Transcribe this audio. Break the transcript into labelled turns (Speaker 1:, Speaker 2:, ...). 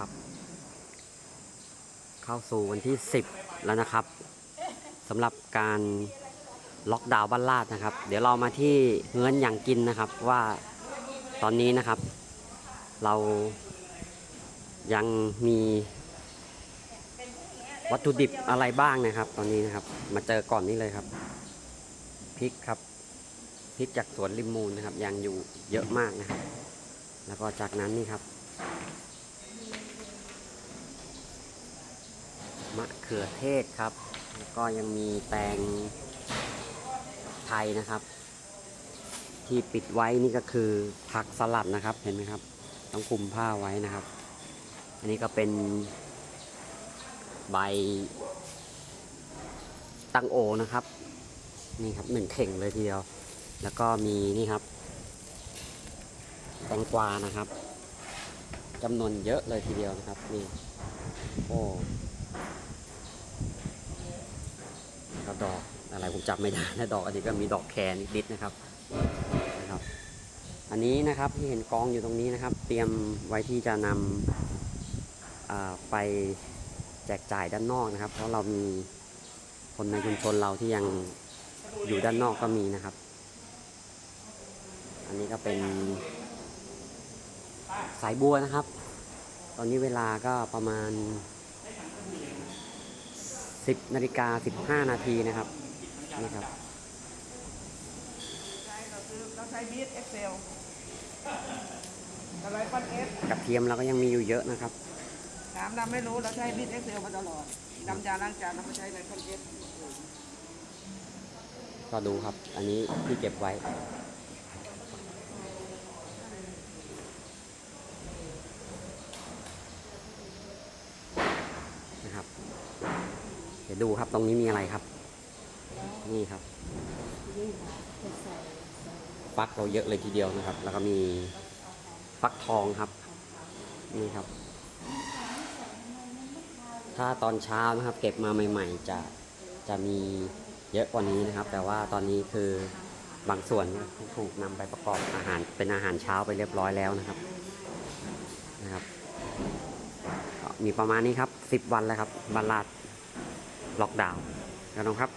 Speaker 1: ครับ เข้าสู่วันที่ 10 แล้วนะครับสำหรับการล็อกดาวน์บ้านลาดนะครับ เดี๋ยวเรามาที่เฮือนอย่างกินนะครับว่าตอนนี้นะครับ เรายังมีวัตถุดิบอะไรบ้างนะครับ ตอนนี้นะครับ มาเจอก่อนนี้เลยครับพริกครับพริกจากสวนริมมูลนะครับ ยังอยู่เยอะมากนะครับ แล้วก็จากนั้นนี่ครับ มะเขือเทศครับ ก็ยังมีแตงไทยนะครับ ที่ปิดไว้นี่ก็คือผักสลัดนะครับเห็นไหมครับ ต้องคลุมผ้าไว้นะครับ อันนี้ก็เป็นใบตังโอนะครับ นี่ครับหนึ่งเข่งเลยทีเดียว แล้วก็มีนี่ครับแตงกวานะครับจำนวนเยอะเลยทีเดียวนะครับนี่โอ้แล้วก็ ดอกอะไรผมจำไม่ได้นะดอกอันนี้ก็มีดอกแครนิดๆนะครับนะครับ อันนี้นะครับที่เห็นกองอยู่ตรงนี้นะครับ เตรียมไว้ที่จะนำไปแจกจ่ายด้านนอกนะครับ เพราะเรามีคนในชุมชนเราที่ยังอยู่ด้านนอกก็มีนะครับ อันนี้ก็เป็นสายบัวนะครับ ตอนนี้เวลาก็ประมาณ 10นาฬิกา15 นาทีนะครับนี่ครับ
Speaker 2: ใช่เราซื้อเราใช้บีทเอ็กเซลอะไรปันเอส
Speaker 1: กระเทียมเราก็ยังมีอยู่เยอะนะครับ
Speaker 2: ถามดำไม่รู้เราใช้บีทเอ็กเซลมาตลอดดำยาล้างจานเราไม่ใช้ในปันเอส
Speaker 1: ก็ดูครับ อันนี้ที่เก็บไว้นะครับเดี๋ยวดูครับตรงนี้มีอะไรครับ นี่ครับฟักเราเยอะเลยทีเดียวนะครับ แล้วก็มีฟักทองครับนี่ครับ ถ้าตอนเช้านะครับ เก็บมาใหม่ ๆ จะจะมีเยอะกว่านี้นะครับ แต่ว่าตอนนี้คือบางส่วนถูกนำไปประกอบอาหารเป็นอาหารเช้าไปเรียบร้อยแล้วนะครับนะครับ มีประมาณนี้ครับ 10 วันแล้วครับบันลาด ล็อกดาวน์นะครับ